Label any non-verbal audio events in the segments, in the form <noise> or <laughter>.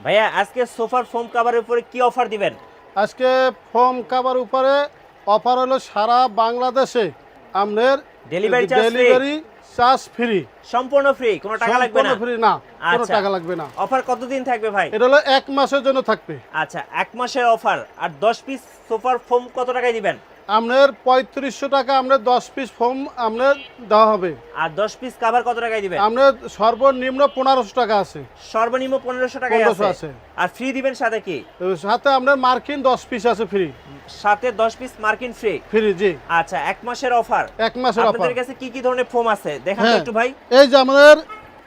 ভাইয়া আজকে সোফার ফোম কাভারের উপরে কি অফার দিবেন? আজকে ফোম কাবার উপরে অফার হলো সারা বাংলাদেশে আপনার ডেলিভারি? ডেলিভারি চার্জ ফ্রি সম্পূর্ণ ফ্রি কোনো টাকা লাগবে না? ফ্রি না কোনো আচ্ছা। টাকা লাগবে না। অফার কতদিন থাকবে ভাই? এটা হলো এক মাসের জন্য থাকবে। আচ্ছা এক মাসের অফার আর দশ পিস সোফার ফোম কত টাকায় দিবেন? আপনার পঁয়ত্রিশশো টাকা আপনার দশ পিস ফোম আপনার দেওয়া হবে। আর দশ পিস কাভার কত টাকায় দিবেন? আপনার সর্বনিম্ন পনেরোশো টাকা আছে। সর্বনিম্ন পনেরোশো টাকা 1500 আছে। আর ফ্রি দিবেন সাথে কি? সাথে আপনার মার্কিন দশ পিস আছে ফ্রি সাথে দশ পিস মার্কিন ফ্রি ফ্রি জি। আচ্ছা এক মাসের অফার এক মাসের অফার আপনাদের কাছে কি কি ধরনের ফোম আছে? দেখান তো হ্যাঁ। একটু ভাই। এই যে আমাদের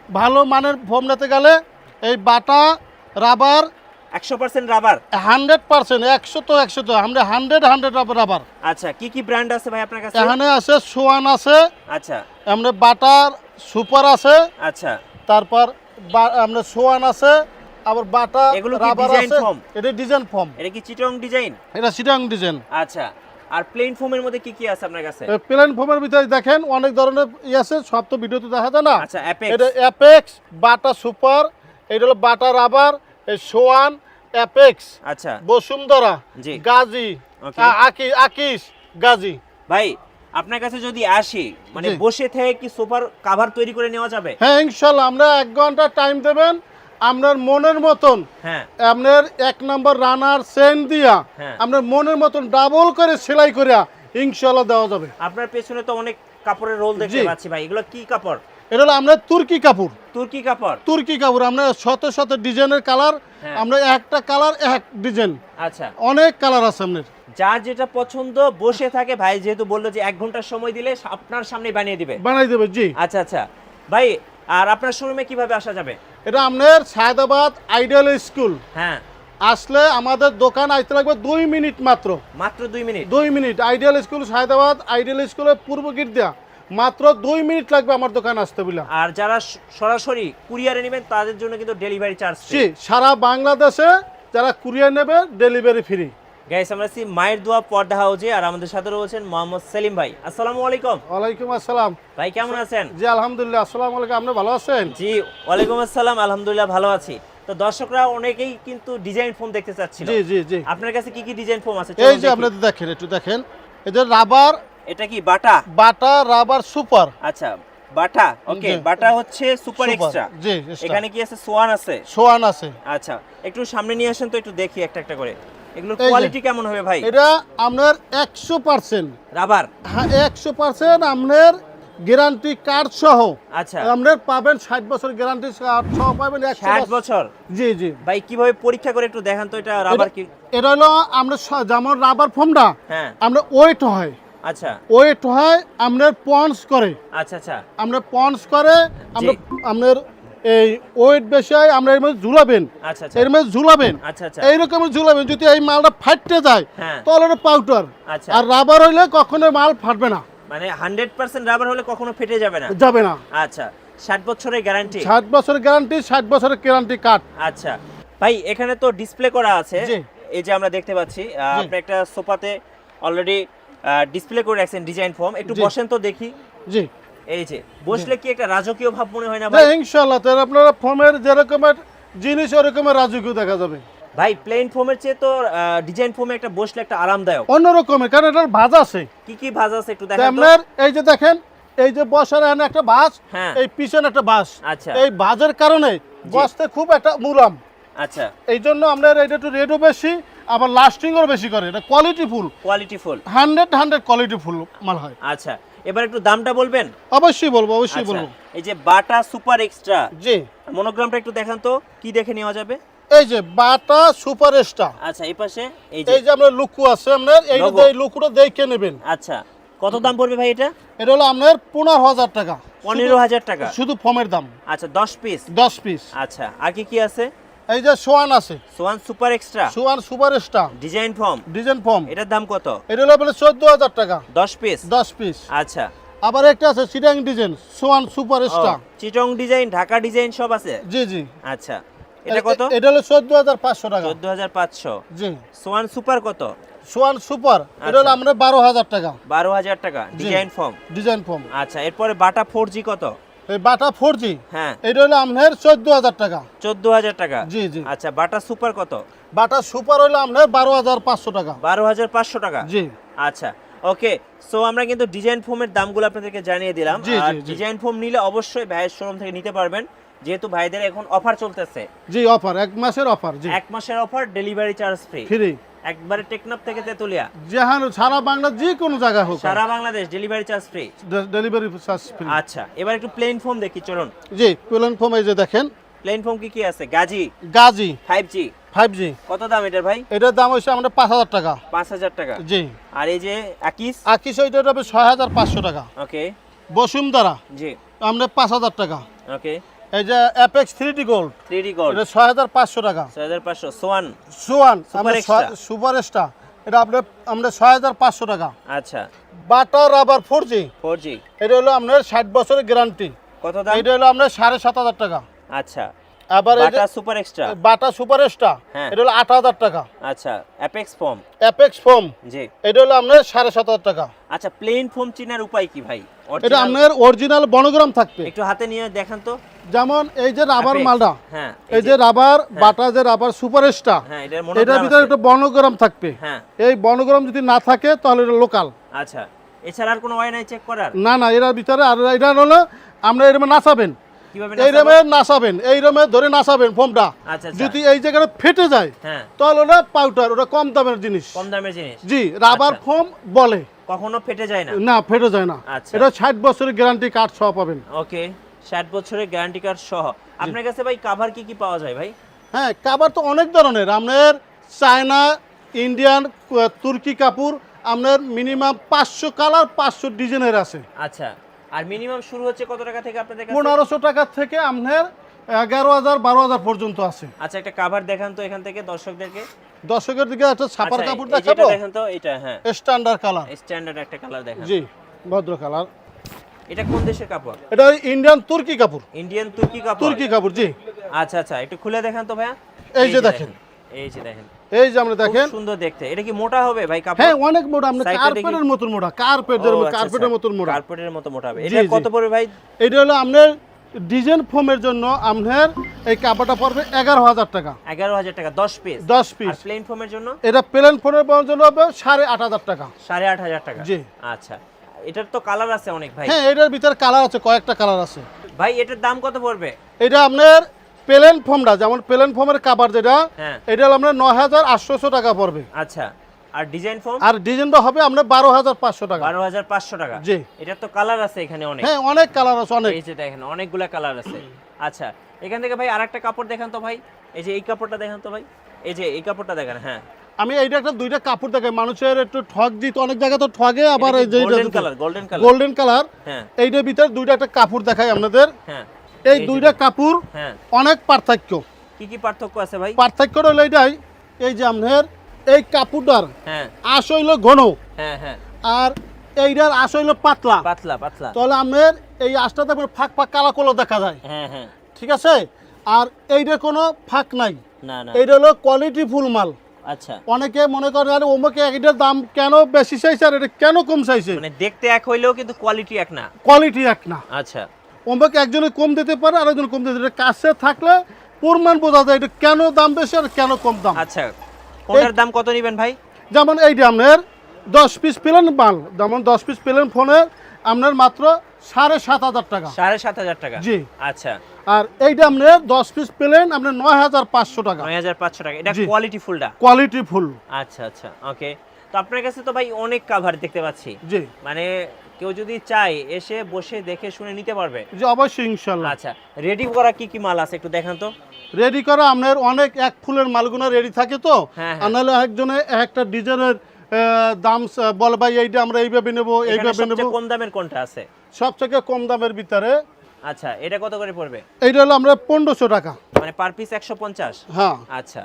ভালো মানের ফোম নিতে গেলে এই বাটা রাবার একশো পার্সেন্ট রাবার হান্ড্রেড পার্সেন্ট একশো তো একশো তো। আমরা হান্ড্রেড হান্ড্রেড রাবার আচ্ছা কি কি ব্র্যান্ড আছে ভাই আপনার কাছে? এখানে আছে সোয়ান আছে আচ্ছা। আমরা বাটার সুপার আছে আচ্ছা। তারপর আমরা সোয়ান আছে আবার বাটা এগুলো রাবার আছে। এটা ডিজাইন ফর্ম এটা কি চিটং ডিজাইন এটা সিটাং ডিজাইন আচ্ছা। আর প্লেন ফোমের মধ্যে কি কি আছে আপনার কাছে? প্লেন ফোমের ভিতরে দেখেন অনেক ধরনের ই আছে সব তো ভিডিওতে দেখা যায় না। আচ্ছা অ্যাপেক্স এটা অ্যাপেক্স বাটা সুপার এটা হলো বাটা রাবার সোয়ান অ্যাপেক্স আচ্ছা। বসুন্ধরা জি। গাজী আকি আকিস গাজী। ভাই আপনার কাছে যদি আসি মানে বসে থেকে কি সোফার কাভার তৈরি করে নেওয়া যাবে? হ্যাঁ ইনশাল্লাহ আমরা এক ঘণ্টা টাইম দেবেন। আপনার মনের মতন হ্যাঁ। আপনার এক নম্বর রানার চেন দিয়া হ্যাঁ। আপনার মনের মতন ডাবল করে সেলাই করিয়া ইনশাল্লাহ দেওয়া যাবে। আপনার পেছনে তো অনেক কাপড়ের রোল দেখতে পাচ্ছি ভাই। এগুলো কি কাপড়? এটা হলো আপনার তুর্কি কাপড়। তুর্কি কাপড়? তুর্কি কাপড় আমরা শত শত ডিজাইনের কালার হ্যাঁ। আমরা একটা কালার এক ডিজাইন। আচ্ছা। অনেক কালার আছে আপনার। যার যেটা পছন্দ বসে থাকে। ভাই যেহেতু বলল যে এক ঘণ্টার সময় দিলে আপনার সামনে বানিয়ে দিবে। বানাই দেবে জি। আচ্ছা আচ্ছা। ভাই আর আপনার শোরুমে কীভাবে আসা যাবে? এটা আপনার সায়দাবাদ আইডিয়াল স্কুল। হ্যাঁ। আসলে আমাদের দোকান আসতে লাগবে দুই মিনিট মাত্র। মাত্র দুই মিনিট? দুই minute. Ideal school Sayedabad ideal স্কুলের পূর্ব গেট দেয়া। মাত্র দুই মিনিট লাগবে আমার দোকান আসতে বলে আর যারা সরাসরি কুরিয়ারে নেবেন তাদের জন্য কিন্তু ডেলিভারি চার্জ সারা বাংলাদেশে যারা কুরিয়ার নেবে ডেলিভারি ফ্রি গাইস আমরা আছি মায়ের দোয়া পর্দা হাউজে আর আমাদের সাথে রয়েছেন মোহাম্মদ সেলিম ভাই। আসসালামু আলাইকুম। ওয়ালাইকুম আসসালাম। ভাই কেমন আছেন? জি আলহামদুলিল্লাহ। আসসালামু আলাইকুম আপনি ভালো আছেন? জি ওয়ালাইকুম আসসালাম আলহামদুলিল্লাহ ভালো আছি। তো দর্শকরা অনেকেই কিন্তু ডিজাইন ফোন দেখতে চাচ্ছিল। জি জি জি। আপনার কাছে কি কি ডিজাইন ফোন আছে? এই যে দেখি। আপনাদের দেখেন একটু দেখেন। এদের রাবার এটা কি বাটা? বাটা রাবার সুপার। আচ্ছা বাটা ওকে বাটা হচ্ছে সুপার এক্সট্রা। জি এখানে কি আছে? সোয়ান আছে? সোয়ান আছে। আচ্ছা একটু সামনে নিয়ে আসেন তো একটু দেখি একটা একটা করে। এগুলোর কোয়ালিটি কেমন হবে ভাই? এটা আপনার একশো পার্সেন্ট রাবার? হ্যাঁ একশো পার্সেন্ট আপনার গ্যারান্টি কার্ড সহ। আচ্ছা। আপনার পাবেন ষাট বছর গ্যারান্টি কার্ড সহ পাবেন একশো ষাট বছর বছর? জি জি। ভাই কীভাবে পরীক্ষা করে একটু দেখান তো এটা রাবার কি? এটা হলো আমরা যেমন রাবার ফোমটা হ্যাঁ। আমরা ওয়েট হয়। আচ্ছা। ওয়েট হয় আপনার পন্স করে। আচ্ছা আচ্ছা। আমরা পন্স করে আমরা আপনার এই ওয়েট বেশি হয় আমরা এর মধ্যে ঝুলাবেন। আচ্ছা আচ্ছা। এর মধ্যে ঝুলাবেন। আচ্ছা আচ্ছা। এইরকম ঝুলাবেন যদি এই মালটা ফাটতে যায় হ্যাঁ। তাহলে ওটা পাউডার আচ্ছা। আর রাবার হইলে কখনো মাল ফাটবে না। মানে হান্ড্রেড পার্সেন্ট রাবার হলে কখনো ফেটে যাবে না? যাবে না। আচ্ছা ষাট বছরের গ্যারান্টি ষাট বছরের গ্যারান্টি ষাট বছরের গ্যারান্টি কার্ড আচ্ছা। ভাই এখানে তো ডিসপ্লে করা আছে। এই যে আমরা দেখতে পাচ্ছি আপনি একটা সোফাতে অলরেডি ডিসপ্লে করে রাখছেন ডিজাইন ফর্ম একটু বসেন তো দেখি। জি। এই যে বসলে কি একটা রাজকীয় ভাব মনে হয় না ভাই? ইনশাল্লাহ তাহলে আপনারা ফোমের যেরকমের জিনিস ওরকমের রাজকীয় দেখা যাবে। ভাই প্লেন ফোমের চেয়ে তো ডিজাইন ফোমে একটা বসলে একটা আরামদায়ক। অন্য রকমের কারণ এটার ভাজ আছে। কি কি ভাজ আছে একটু দেখেন তো। আপনার এই যে দেখেন এই যে বসার এখানে একটা বাস হ্যাঁ। এই পিছনে একটা বাস আচ্ছা। এই বাজের কারণে বসতে খুব একটা মুলাম। আচ্ছা। এই জন্য আপনার এটা একটু রেটও বেশি। আবার লাস্টিংও বেশি করে। এটা quality full. Quality full. Hundred hundred quality full মাল হয়। আচ্ছা এবার একটু দামটা বলবেন? অবশ্যই বলব অবশ্যই আচ্ছা বলব। এই যে বাটা সুপার এক্সট্রা জি। মনোগ্রামটা একটু দেখান তো কি দেখে নেওয়া যাবে? এই যে বাটা সুপার স্টার আচ্ছা এই পাশে এই যে। এই যে আপনার লুকু আছে আপনার এই। এই লুকুটা দেখে নেবেন। আচ্ছা কত দাম পড়বে ভাই এটা? এটা হলো আপনার পনেরো হাজার টাকা। পনেরো হাজার টাকা। শুধু ফর্মের দাম। আচ্ছা দশ পিস দশ পিস আচ্ছা আর কি কি আছে? এই যে সোয়ান আছে। Swan super extra? Swan super star design form? Design form. এটার দাম কত? এটা হলো আপনার চোদ্দ হাজার টাকা। দশ পিস? দশ পিস। আচ্ছা। আবার একটা আছে সিটাং ডিজাইন সোয়ান সুপার স্টার চিটং ডিজাইন ঢাকা ডিজাইন সব আছে? জি জি। আচ্ছা। এটা কত? এটা হলো চোদ্দ হাজার পাঁচশো টাকা। চোদ্দ হাজার পাঁচশো। জি। সোয়ান সুপার কত? Swan super. এটা হলো আচ্ছা। আমরা বারো হাজার টাকা। বারো হাজার টাকা। Design form? Design form. আচ্ছা এরপরে বাটা ফোর জি কত? বাটা ফোর জি হ্যাঁ। এটা হলো আপনার চোদ্দ হাজার টাকা। চোদ্দ হাজার টাকা? জি জি। আচ্ছা বাটা সুপার কত? বাটা সুপার হলো আপনার বারো হাজার পাঁচশো টাকা। বারো হাজার পাঁচশো টাকা? জি। আচ্ছা ওকে। সো আমরা কিন্তু ডিজাইন ফোমের দামগুলো আপনাদেরকে জানিয়ে দিলাম। আর। ডিজাইন ফোম নিলে অবশ্যই ভাইয়ের শোরুম থেকে নিতে পারবেন। যেহেতু ভাইদের এখন অফার চলতেছে। জি অফার এক মাসের অফার জি। এক মাসের offer delivery charge free free একবারে টেকনাফ থেকে তেতুলিয়া। যেহান সারা বাংলা যে কোনো জায়গায় হোক। সারা Bangladesh delivery charge free delivery charge free আচ্ছা এবার একটু প্লেন ফোম দেখি চলুন। জি প্লেন ফোম এই যে দেখেন। প্লেন ফোম কি কি আছে? Gazi. Gazi. Five G five G কত দাম এটার ভাই? এটার দাম হচ্ছে আমাদের পাঁচ হাজার টাকা। পাঁচ হাজার টাকা। জি। আর এই যে আকিস? আকিস ওইটা হবে ছয় হাজার পাঁচশো টাকা। ওকে বসুন্ধরা। জি। আমরা পাঁচ হাজার টাকা। ওকে এই যে Apex three D gold three gold এটা ছয় হাজার পাঁচশো টাকা। ছয় হাজার পাঁচশো সোয়ান। সুয়ান। সুপার এক্সট্রা এটা আপনার আমরা ছয় হাজার পাঁচশো টাকা। আচ্ছা। Butter rubber four G four G এটা হলো আপনার ষাট বছরের গ্যারান্টি কত দাম? এটা হলো আপনার সাড়ে সাত হাজার টাকা। আচ্ছা। আবার Bata super extra? Bata super star হ্যাঁ। এটা হলো আট হাজার টাকা। আচ্ছা অ্যাপেক্স ফোম অ্যাপেক্স ফোম জি। এটা হলো আপনার সাড়ে সাত হাজার টাকা। আচ্ছা প্লেন ফোম চিনার উপায় কি ভাই? এটা আপনার অরিজিনাল বনগ্রাম থাকবে। একটু হাতে নিয়ে দেখান তো। যেমন এই যে রাবার। মালটা হ্যাঁ এই যে রাবার বাটা যে রাবার সুপার স্টার হ্যাঁ এটার ভিতরে। একটা বনগ্রাম থাকবে। হ্যাঁ। এই বনগ্রাম যদি না থাকে তাহলে এটা লোকাল আচ্ছা এছাড়া আর কোনো ওয়াই নাই চেক করার? না না এটার ভিতরে আর এটা হলো আমরা এরমে নাচাবেন। এই? রমে নাচাবেন এই রমে ধরে নাচাবেন ফোমটা। আচ্ছা আচ্ছা। যদি এই জায়গাটা ফেটে যায় হ্যাঁ। তাহলে ওটা পাউডার ওটা কম দামের জিনিস। কম দামের জিনিস। জি রাবার আচ্ছা। ফোম বলে। কখনো ফেটে যায় না? না ফেটে যায় না। এটা ষাট বছরের গ্যারান্টি কার্ড সহ পাবেন। ওকে ষাট বছরের গ্যারান্টি কার্ড সহ। আপনার কাছে ভাই কাভার কি কি পাওয়া যায় ভাই? হ্যাঁ কাবার তো অনেক ধরনের। আপনার চায়না ইন্ডিয়ান তুর্কি কাপড় আপনার মিনিমাম পাঁচশো কালার পাঁচশো ডিজাইনের আছে। আচ্ছা। আর মিনিমাম শুরু হচ্ছে কত টাকা থেকে আপনাদের কাছে? পনেরোশো টাকা থেকে আপনার এগারো হাজার বারো হাজার পর্যন্ত আছে। আচ্ছা একটা কাভার দেখান তো এখান থেকে দর্শকদেরকে। দর্শকের দিকে একটা ছাপার আচ্ছা, কাপড় এই যেটা দেখাবো? দেখেন তো এটা হ্যাঁ। স্ট্যান্ডার্ড কালার স্ট্যান্ডার্ড একটা কালার দেখেন। জি ভদ্র কালার এটা কোন দেশের কাপড়? এটা ইন্ডিয়ান তুর্কি কাপড়। ইন্ডিয়ান তুর্কি কাপড়। তুর্কি কাপড় জি। আচ্ছা আচ্ছা একটু খুলে দেখান তো ভাইয়া। এই যে দেখেন। এই যে দেখেন। এই যে আমরা দেখেন। সুন্দর দেখতে। এটা কি মোটা হবে? ভাই কাপড় হ্যাঁ অনেক মোটা। কার্পেটের মতন মোটা কার্পেটের কার্পেটের মতন মোটা। কার্পেটের মতো মোটা হবে। এটা কত পড়বে ভাই? এটা হলো আপনার ডিজাইন ফোমের জন্য আপনার এই কাপড়টা পড়বে এগারো হাজার টাকা। এগারো হাজার টাকা দশ পিস দশ আর পিস প্লেন ফোমের জন্য? এটা প্লেন ফোনের জন্য হবে সাড়ে আট হাজার টাকা। সাড়ে আট হাজার টাকা? জি। আচ্ছা। এটার তো কালার আছে অনেক ভাই। হ্যাঁ এটার ভিতরে কালার আছে কয়েকটা কালার আছে। ভাই এটার দাম কত পড়বে? এটা আপনার প্লেন ফোমটা যেমন প্লেন ফোমের কাপড় যেটা হ্যাঁ। এটা হলো আপনার নয় হাজার আটশোশো টাকা পড়বে। আচ্ছা আর ডিজাইন ফোম আর ডিজাইনটা হবে আপনার বারো হাজার পাঁচশো টাকা। বারো হাজার পাঁচশো টাকা? জি। এটার তো কালার আছে এখানে অনেক। হ্যাঁ অনেক কালার আছে অনেক। এই যে দেখেন অনেকগুলা কালার আছে। আচ্ছা এখান থেকে ভাই আরেকটা কাপড় দেখান তো ভাই। এই যে এই কাপড়টা দেখান তো ভাই। এই যে এই কাপড়টা দেখেন হ্যাঁ। আমি এইটা একটা দুইটা কাপড় দেখাই মানুষের একটু ঠক দিত অনেক জায়গায় তো ঠগে আবার এই যে golden colour golden colour golden colour হ্যাঁ। এইটার ভিতরে দুইটা একটা কাপড় দেখাই আপনাদের। হ্যাঁ। এই দুইটা কাপড় হ্যাঁ। অনেক পার্থক্য। কি কি পার্থক্য আছে ভাই? পার্থক্য হলো এইটাই এই যে আপনার এই কাপড়টার হ্যাঁ। আশ হইল ঘন। হ্যাঁ হ্যাঁ। আর এইটার আশ হইল পাতলা। পাতলা পাতলা। তাহলে আপনার এই আশটাতে আপনার ফাঁক ফাঁক কালা কলো দেখা যায়। হ্যাঁ হ্যাঁ। ঠিক আছে? আর এইটা কোনো ফাঁক নাই। না না। এইটা হলো কোয়ালিটি ফুল মাল। আচ্ছা। অনেকে মনে করে আরে ওমকে এটার দাম কেন বেশি চাইছে আর এটা কেন কম চাইছে? মানে দেখতে এক হইলেও কিন্তু কোয়ালিটি এক না। কোয়ালিটি এক না। আচ্ছা। ওমকে একজনে কম দিতে পারে আর একজন কম দিতে পারে। কাছে থাকলে পরিমাণ বোঝা যায় এটা কেন দাম বেশি আর কেন কম দাম। আচ্ছা কোনটার দাম কত নেবেন ভাই? যেমন এইটা আপনার দশ পিস পেলেন মাল যেমন দশ পিস পেলেন ফোনের আপনার মাত্র সাড়ে সাত হাজার টাকা। সাড়ে সাত হাজার টাকা? জি। আচ্ছা। আর এইটা আপনার দশ পিস পেলেন আপনার নয় হাজার পাঁচশো টাকা। নয় হাজার পাঁচশো টাকা। এটা। কোয়ালিটি ফুলটা কোয়ালিটি ফুল আচ্ছা আচ্ছা ওকে তো আপনার কাছে তো ভাই অনেক কাভার দেখতে পাচ্ছি। জি। মানে কেউ যদি চায় এসে বসে দেখে শুনে নিতে পারবে। জি অবশ্যই ইনশাল্লাহ আচ্ছা রেডি করা কি কি মাল আছে একটু দেখান তো। রেডি করা আপনার অনেক এক ফুলের মালগুনা রেডি থাকে তো। হ্যাঁ, আর হ্যাঁ। নাহলে একজনে একটা ডিজাইনের দাম বল ভাই এইটা আমরা এইভাবে নেব এইভাবে নেব। কম দামের কোনটা আছে? সবথেকে কম দামের ভিতরে। আচ্ছা এটা কত করে পড়বে? এইটা হলো আমরা পনেরোশো টাকা। মানে পার পিস একশো পঞ্চাশ? হ্যাঁ। আচ্ছা।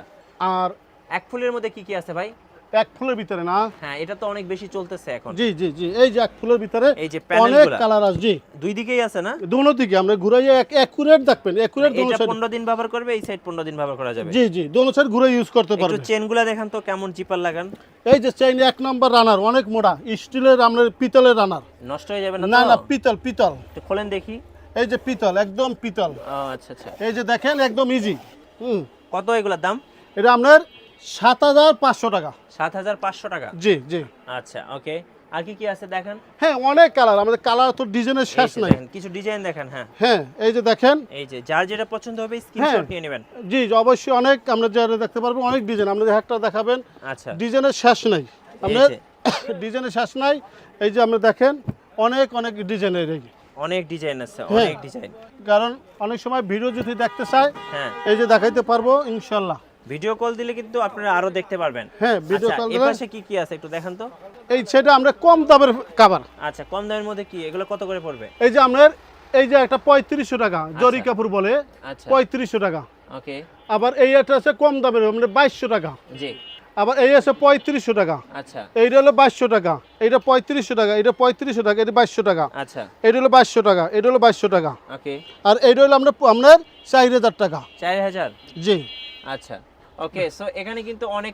আর এক ফুলের মধ্যে কি কি আছে ভাই? এক ফুলের ভিতরে না? হ্যাঁ এটা তো অনেক বেশি চলতেছে এখন। জি জি জি এই যে এক ফুলের ভিতরে এই যে অনেক কালার আছে জি। দুই দিকেই আছে না? দুনো দিকে আমরা ঘুরাইয়ে এক একুরেট দেখবেন একুরেট দুনো সাইড পনেরো দিন ব্যবহার করবে এই সাইড পনেরো দিন ব্যবহার করা যাবে। জি জি দুনো সাইড ঘুরে ইউজ করতে একটু চেনগুলা দেখান তো কেমন লাগান। এই যে চেইন এক নম্বর রানার অনেক মোটা স্টিলের পিতলের রানার নষ্ট হয়ে যাবে না না না পিতল পিতল। একটু খোলেন দেখি। এই যে পিতল একদম পিতল। আচ্ছা আচ্ছা। এই যে দেখেন একদম ইজি হুম। কত এগুলোর দাম? এটা আপনার সাত হাজার পাঁচশো টাকা। সাত হাজার পাঁচশো টাকা? জি জি। আচ্ছা ওকে। আর কি কি আছে দেখেন? হ্যাঁ অনেক কালার। আমাদের কালার তো ডিজাইনের শেষ নাই। কিছু ডিজাইন দেখেন হ্যাঁ। হ্যাঁ এই যে দেখেন। এই যে যার যেটা পছন্দ হবে স্ক্রিনশট হ্যাঁ। নিয়ে নেবেন। জি জি, অবশ্যই অনেক আমরা যারা দেখতে পারব অনেক ডিজাইন। আপনাদের একটা দেখাবেন আচ্ছা। ডিজাইনের শেষ নাই। আপনার <coughs> ডিজাইনের শেষ নাই। এই যে আপনি দেখেন অনেক অনেক ডিজাইনের এই। অনেক ডিজাইন আছে হ্যাঁ। অনেক ডিজাইন। কারণ অনেক সময় ভিডিও যদি দেখতে চায় হ্যাঁ। এই যে দেখাইতে পারব ইনশাল্লাহ। ভিডিও কল দিলে কিন্তু আপনারা আরও দেখতে পারবেন। হ্যাঁ, ভিডিও কল call দিলে- পাশে কি কি আছে একটু দেখান তো? এই সেটা আমরা কম দামের কাবার আচ্ছা কম দামের মধ্যে কি? এগুলো কত করে পড়বে? এই যে আপনার এই যে একটা পঁয়ত্রিশশো টাকা জরি কাপড় বলে আচ্ছা। পঁয়ত্রিশশো টাকা। ওকে। আবার এই একটা আছে কম দামের মানে বাইশশো টাকা। জি। আবার এই আছে পঁয়ত্রিশশো টাকা। আচ্ছা। এইটা হলো বাইশশো টাকা। এইটা পঁয়ত্রিশশো টাকা। এটা পঁয়ত্রিশশো টাকা। এটা বাইশশো টাকা। আচ্ছা। এটা হলো বাইশশো টাকা। এটা হলো বাইশশো টাকা। ওকে। আর এইটা হলো আমরা আপনার চার হাজার টাকা। চার হাজার? জি। আচ্ছা। ওকে সো এখানে কিন্তু অনেক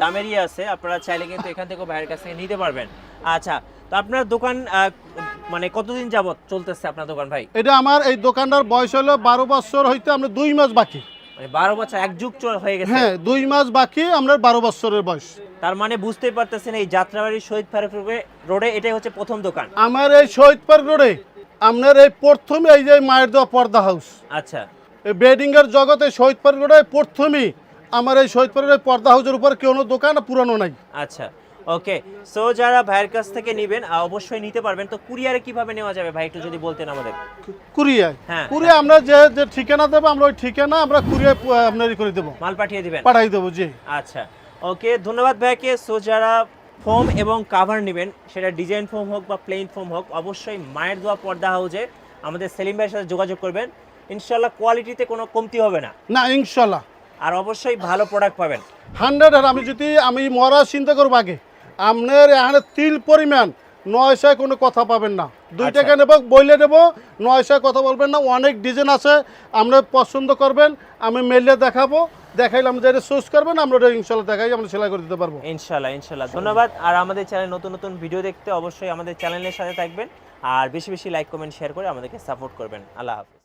দামেরই আছে। আপনারা চাইলে কিন্তু এখান থেকে ভাইয়ের কাছ থেকে নিতে পারবেন। আচ্ছা তো আপনার দোকান মানে কতদিন যাবত চলতেছে আপনার দোকান ভাই? এটা আমার এই দোকানটার বয়স হলো বারো বছর হইতে আমরা দুই মাস বাকি। মানে বারো বছর এক যুগ চল হয়ে গেছে। হ্যাঁ দুই মাস বাকি আমরা বারো বছরের বয়স। তার মানে বুঝতেই পারতেছেন এই যাত্রাবাড়ি শহীদ ফারুক রোডে এটাই হচ্ছে প্রথম দোকান। আমার এই শহীদ পার্ক রোডে আপনার এই প্রথমে এই যে মায়ের দেওয়া পর্দা হাউস। আচ্ছা। এই বেডিং এর জগতে শহীদ পার্ক রোডে প্রথমেই আমার এই শহীদপুরের পর্দা হাউজের উপর কোনো দোকান পুরানো নাই। আচ্ছা ওকে। সো যারা ভাইয়ের কাছ থেকে নেবেন অবশ্যই নিতে পারবেন। তো কুরিয়ারে কীভাবে নেওয়া যাবে ভাই একটু যদি বলতেন আমাদের? কুরিয়ায় হ্যাঁ। কুরিয়ার আমরা যে যে ঠিকানা দেবো আমরা ওই ঠিকানা আমরা কুরিয়ার প- আপনার করে দেবো। মাল পাঠিয়ে দিবেন? পাঠাই দেবো জি। আচ্ছা ওকে ধন্যবাদ ভাইকে। সো যারা ফোম এবং কাভার নেবেন সেটা ডিজাইন ফোম হোক বা প্লেন ফোম হোক অবশ্যই মায়ের দোয়া পর্দা হাউজে আমাদের সেলিম ভাইয়ের সাথে যোগাযোগ করবেন। ইনশাল্লাহ কোয়ালিটিতে কোনো কমতি হবে না। না ইনশাল্লাহ আর অবশ্যই ভালো প্রোডাক্ট পাবেন। হান্ড্রেড আর আমি যদি আমি মরা চিন্তা করব আগে। আপনার এখানে তিল পরিমাণ নয়শায় কোনো কথা পাবেন না। দুই আচ্ছা। টাকা নেব বইলে নেব নয়শায় কথা বলবেন না অনেক ডিজাইন আছে আপনি পছন্দ করবেন আমি মেলে দেখাবো দেখাইলে আপনি যেটা চুজ করবেন আমরা ওটা ইনশাল্লাহ দেখাই আমরা সেলাই করে দিতে পারব। ইনশাল্লাহ ইনশাল্লাহ ধন্যবাদ। আর আমাদের চ্যানেল নতুন নতুন ভিডিও দেখতে অবশ্যই আমাদের চ্যানেলের সাথে থাকবেন আর বেশি বেশি লাইক কমেন্ট শেয়ার করে আমাদেরকে সাপোর্ট করবেন। আল্লাহ হাফিজ।